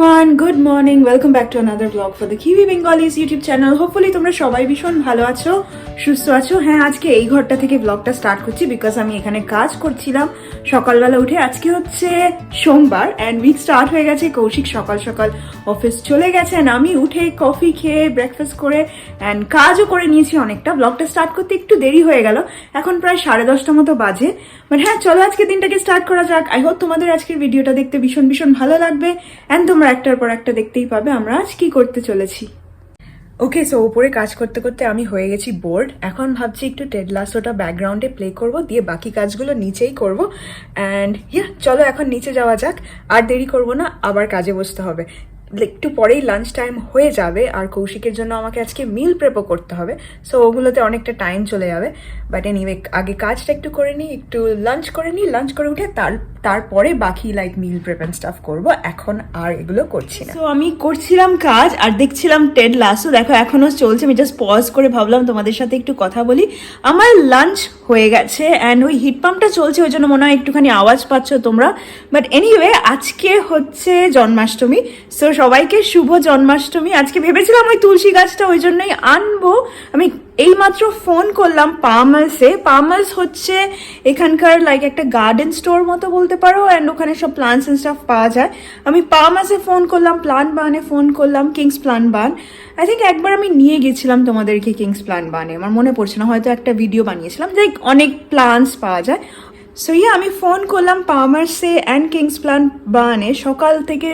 Everyone good morning welcome back to another vlog for the Kiwi Bengalis YouTube channel hopefully তোমরা সবাই ভীষণ ভালো আছো, সুস্থ আছো। হ্যাঁ আজকে এই ঘরটা থেকে ব্লগটা স্টার্ট করছি বিকজ আমি এখানে কাজ করছিলাম। সকালবেলা উঠে আজকে হচ্ছে সোমবার অ্যান্ড উইক স্টার্ট হয়ে গেছে। কৌশিক সকাল সকাল অফিস চলে গেছে and আমি উঠে কফি খেয়ে ব্রেকফাস্ট করে অ্যান্ড কাজও করে নিয়েছি অনেকটা। ব্লগটা স্টার্ট করতে একটু দেরি হয়ে গেল। এখন প্রায় সাড়ে দশটা মতো বাজে। বাট হ্যাঁ চলো আজকে দিনটাকে স্টার্ট করা যাক। আই হোপ তোমাদের আজকের ভিডিওটা দেখতে ভীষণ ভীষণ ভালো লাগবে। অ্যান্ড তোমরা একটার পর একটা দেখতেই পাবে আমরা আজ কি করতে চলেছি। ওকে সো উপরে কাজ করতে করতে আমি হয়ে গেছি বোর্ড এখন ভাবছি একটু টেডলাসোটা ব্যাকগ্রাউন্ডে প্লে করব, দিয়ে বাকি কাজগুলো নিচেই করব। অ্যান্ড ইয়া চলো এখন নিচে যাওয়া যাক। আর দেরি করব না, আবার কাজে বসতে হবে। একটু পরেই লাঞ্চ টাইম হয়ে যাবে, আর কৌশিকের জন্য আমাকে আজকে মিল প্রেপও করতে হবে। সো ওগুলোতে অনেকটা টাইম চলে যাবে। বাট এনিওয়ে আগে কাজটা একটু করে নিই, একটু লাঞ্চ করে নিই লাঞ্চ করে উঠে তার, তারপরে বাকি like meal prep and stuff করব। এখন আর এগুলো করছি না। তো আমি করছিলাম কাজ, আর দেখছিলাম টেড লাসো দেখো এখনও চলছে, আমি জাস্ট পজ করে ভাবলাম তোমাদের সাথে একটু কথা বলি। আমার লাঞ্চ হয়ে গেছে অ্যান্ড ওই হিট পাম্পটা চলছে, ওই জন্য মনে হয় একটুখানি আওয়াজ পাচ্ছ তোমরা। বাট এনিওয়ে আজকে হচ্ছে জন্মাষ্টমী। সো সবাইকে শুভ জন্মাষ্টমী। আজকে ভেবেছিলাম ওই তুলসী গাছটা ওই জন্যই আনব। আমি এইমাত্র ফোন করলাম পামালসে পামালস হচ্ছে এখানকার লাইক একটা গার্ডেন স্টোর মতো বলতে পারো অ্যান্ড ওখানে সব প্লান্টস অ্যান্ড স্টাফ পাওয়া যায়। আমি পামাসে ফোন করলাম প্লান বানে ফোন করলাম Kings plant barn I think একবার আমি নিয়ে গেছিলাম তোমাদেরকে কিংস প্লান বানে আমার মনে পড়ছে না, হয়তো একটা ভিডিও বানিয়েছিলাম। যে অনেক প্লান্টস পাওয়া যায়। সো ইয়া আমি ফোন করলাম পামার্সে অ্যান্ড কিংস প্লান বানে সকাল থেকে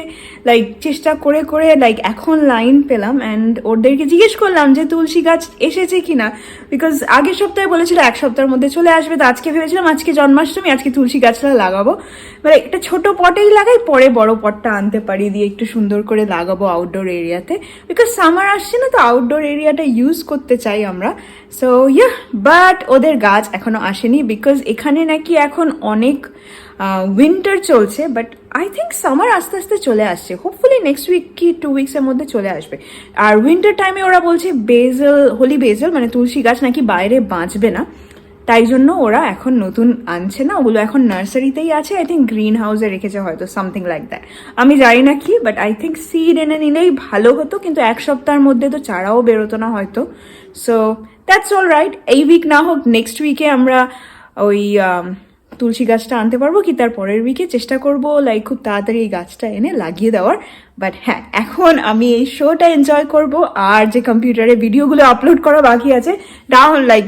লাইক চেষ্টা করে করে লাইক এখন লাইন পেলাম অ্যান্ড ওদেরকে জিজ্ঞেস করলাম যে, তুলসী গাছ এসেছে কিনা? বিকজ আগের সপ্তাহে বলেছিল এক সপ্তাহের মধ্যে চলে আসবে। তো আজকে ভেবেছিলাম আজকে জন্মাষ্টমী, আজকে তুলসী গাছটা লাগাবো। মানে একটা ছোট পটেই লাগাই, পরে বড় পটটা আনতে পারি, দিয়ে একটু সুন্দর করে লাগাবো আউটডোর এরিয়াতে বিকজ সামার আসছে না, তো আউটডোর এরিয়াটা ইউজ করতে চাই আমরা। সো ইয়া বাট ওদের গাছ এখনও আসেনি। বিকজ এখানে নাকি এখন অনেক উইন্টার চলছে বাট আই থিঙ্ক সামার আস্তে আস্তে চলে আসছে। হোপফুলি নেক্সট উইক কি টু উইক্সের মধ্যে চলে আসবে। আর উইন্টার টাইমে ওরা বলছে বেজল হোলি বেজল মানে তুলসী গাছ নাকি বাইরে বাঁচবে না। তাই জন্য ওরা এখন নতুন আনছে না। ওগুলো এখন নার্সারিতেই আছে। আই থিঙ্ক গ্রিন হাউসে রেখেছে হয়তো সামথিং লাইক দ্যাট আমি জানি না কি বাট আই থিঙ্ক সিড এনে নিলেই ভালো হতো, কিন্তু এক সপ্তাহের মধ্যে তো চারাও বেরোতো না হয়তো। সো দ্যাটস অল রাইট এই উইক না হোক নেক্সট উইকে আমরা ওই তুলসী গাছটা আনতে পারব কি তার পরের উইকে চেষ্টা করব লাইক খুব তাড়াতাড়ি এই গাছটা এনে লাগিয়ে দেওয়ার। বাট হ্যাঁ এখন আমি এই শোটা এনজয় করব আর যে কম্পিউটারে ভিডিওগুলো আপলোড করা বাকি আছে ডাউন লাইক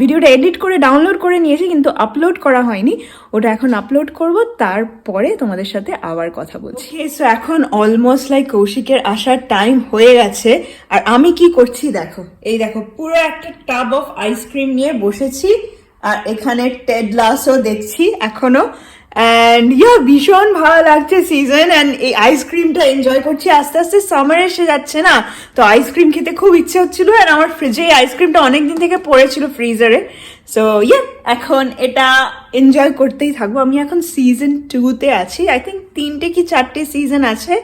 ভিডিওটা এডিট করে ডাউনলোড করে নিয়েছি কিন্তু আপলোড করা হয়নি। ওটা এখন আপলোড করব, তারপরে তোমাদের সাথে আবার কথা বলছি। সো এখন অলমোস্ট লাইক কৌশিকের আসার টাইম হয়ে গেছে। আর আমি কি করছি দেখো, এই দেখো, পুরো একটা টাব অফ আইসক্রিম নিয়ে বসেছি। আর এখানে টেড লাসও দেখছি এখনও। অ্যান্ড ইয়া ভীষণ ভালো লাগছে সিজন অ্যান্ড এই আইসক্রিমটা এনজয় করছি। আস্তে আস্তে সামার এসে যাচ্ছে না। তো আইসক্রিম খেতে খুব ইচ্ছে হচ্ছিল অ্যান্ড আমার ফ্রিজে এই আইসক্রিমটা অনেকদিন থেকে পড়েছিল ফ্রিজারে সো ইয়া এখন এটা এনজয় করতেই থাকব। আমি এখন সিজন টুতে আছি। আই থিঙ্ক তিনটে কি চারটে সিজন আছে।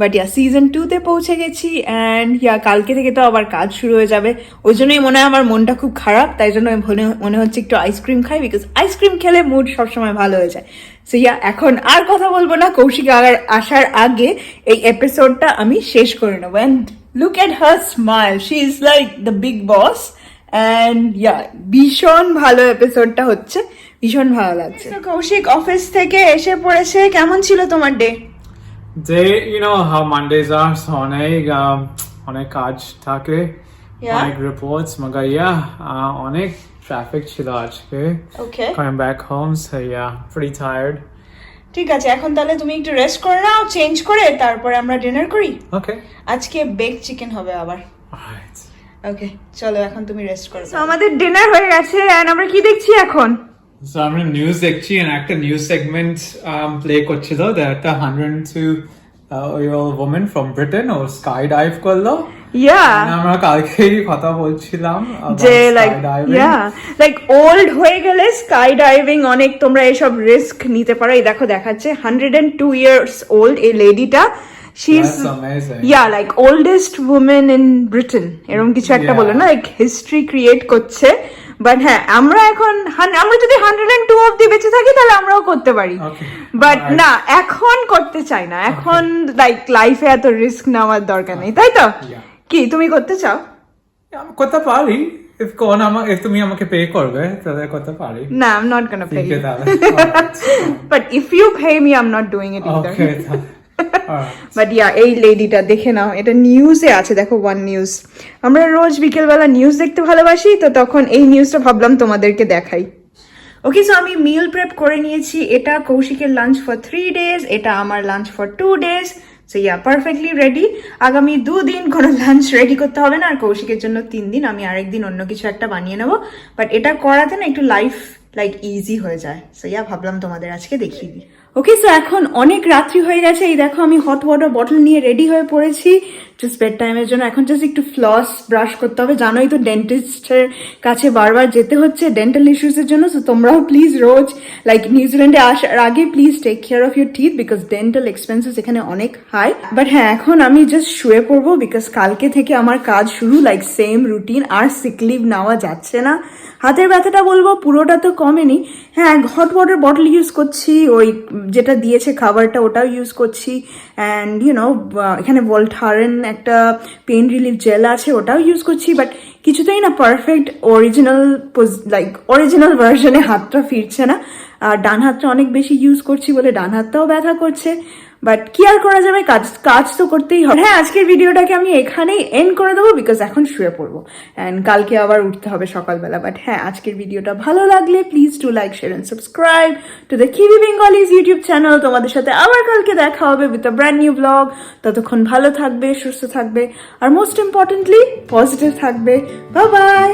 বাট ইয়া সিজন টুতে পৌঁছে গেছি অ্যান্ড ইয়া কালকে থেকে তো আবার কাজ শুরু হয়ে যাবে। ওই জন্যই মনে হয় আমার মনটা খুব খারাপ, তাই জন্য মনে মনে হচ্ছে একটু আইসক্রিম খাই বিকজ আইসক্রিম খেলে মুড সবসময় ভালো হয়ে যায়। সো ইয়া এখন আর কথা বলব না, কৌশিক আগার আসার আগে এই এপিসোডটা আমি শেষ করে নেব। And look at her smile she is like the big boss and yeah ভীষণ ভালো এপিসোডটা হচ্ছে, ভীষণ ভালো লাগছে। কৌশিক অফিস থেকে এসে পড়েছে, কেমন ছিল তোমার day They, you know how Mondays are, so অনেক um, অনেক কাজ থাকে Yeah. অনেক রিপোর্টস yeah uh, অনেক ট্রাফিক ছিল আজকে। Okay coming back home so yeah pretty tired ঠিক আছে এখন তাহলে তুমি একটু রেস্ট করে নাও চেঞ্জ করে তারপরে আমরা ডিনার করি। ওকে আজকে বেক চিকেন হবে আবার। ওকে চলো এখন তুমি রেস্ট করো। আমাদের ডিনার হয়ে গেছে এন্ড আমরা কি দেখছি এখন? So আমরা নিউজ দেখছি and একটা নিউজ সেগমেন্ট প্লে করছিল একটা 102 year old woman from Britain ও স্কাই ডাইভ করল আমরা কালকেই কথা বলছিলাম যে লাইক. লাইক ওল্ড হয়ে গেলে স্কাই ডাইভিং অনেক তোমরা এসব রিস্ক নিতে পারো এই দেখো দেখাচ্ছে hundred and two years old এই লেডিটা amazing. Yeah like oldest women in Britain এরকম কিছু একটা Yeah. বলো না লাইক হিস্ট্রি ক্রিয়েট করছে বাট হ্যাঁ আমরা এখন আমরা যদি হান্ড্রেড অ্যান্ড টু অব্দি বেঁচে থাকি তাহলে আমরাও করতে পারি। বাট না এখন করতে চাই না। এখন লাইক লাইফে এত রিস্ক নেওয়ার দরকার নেই। তাই তো? কি তুমি করতে চাও? করতে পারি। কোন if তুমি আমাকে পে করবে তাহলে করতে পারি। না I am not gonna pay but if you pay me I am not doing it either. But yeah এই লেডিটা দেখে নাও, এটা নিউজে আছে, দেখো ওয়ান নিউজ আমরা রোজ বিকেলবেলা নিউজ দেখতে ভালোবাসি, তো তখন এই নিউজটা ভাবলাম তোমাদেরকে দেখাই। ওকে সো আমি মিল প্রেপ করে নিয়েছি, এটা কৌশিকের লাঞ্চ ফর থ্রি ডেজ এটা আমার lunch for two days so yeah perfectly ready আগামী দুদিন কোনো লাঞ্চ রেডি করতে হবে না, আর কৌশিকের জন্য তিন দিন, আমি আরেকদিন অন্য কিছু একটা বানিয়ে নেব। বাট এটা করাতে না একটু লাইফ লাইক ইজি হয়ে যায়। সো ইয়া ভাবলাম তোমাদের আজকে দেখিয়ে দিই। ওকে সো এখন অনেক রাত্রি হয়ে গেছে। এই দেখো, আমি হট ওয়াটার বটল নিয়ে রেডি হয়ে পড়েছি। জাস্ট বেড টাইমের জন্য। এখন জাস্ট একটু ফ্লস ব্রাশ করতে হবে। জানোই তো ডেন্টিস্টের কাছে বারবার যেতে হচ্ছে ডেন্টাল ইস্যুসের জন্য। সো তোমরাও প্লিজ রোজ লাইক নিউজিল্যান্ডে আসার আগে please take care of your teeth because dental expenses এখানে অনেক হাই বাট হ্যাঁ এখন আমি জাস্ট শুয়ে পড়ব বিকজ কালকে থেকে আমার কাজ শুরু। লাইক সেম রুটিন আর সিক লিভ নেওয়া যাচ্ছে না। হাতের ব্যথাটা বলব, পুরোটা তো কমেনি। হ্যাঁ হট ওয়াটার বটল ইউজ করছি। ওই যেটা দিয়েছে খাবারটা ওটাও ইউজ করছি অ্যান্ড ইউনো এখানে ভোল্টারেন একটা পেন রিলিফ জেল আছে, ওটাও ইউজ করছি বাট কিছুতেই না পারফেক্ট অরিজিনাল লাইক অরিজিনাল ভার্সনে হাতটা ফিরছে না। আর ডান হাতটা অনেক বেশি ইউজ করছি বলে ডান হাতটাও ব্যথা করছে। বাট কি আর করা যাবে? কাজ কাজ তো করতেই হবে। হ্যাঁ আজকের ভিডিওটাকে আমি এখানেই এন্ড করে দেবো বিকজ এখন শুয়ে পড়ব। অ্যান্ড কালকে আবার উঠতে হবে সকালবেলা। বাট হ্যাঁ আজকের ভিডিওটা ভালো লাগলে please to like share and subscribe to the Kiwi Bengalis YouTube channel তোমাদের সাথে আবার কালকে দেখা হবে with a brand new vlog ততক্ষণ ভালো থাকবে, সুস্থ থাকবে। আর মোস্ট ইম্পর্টেন্টলি পজিটিভ থাকবে। বা বাই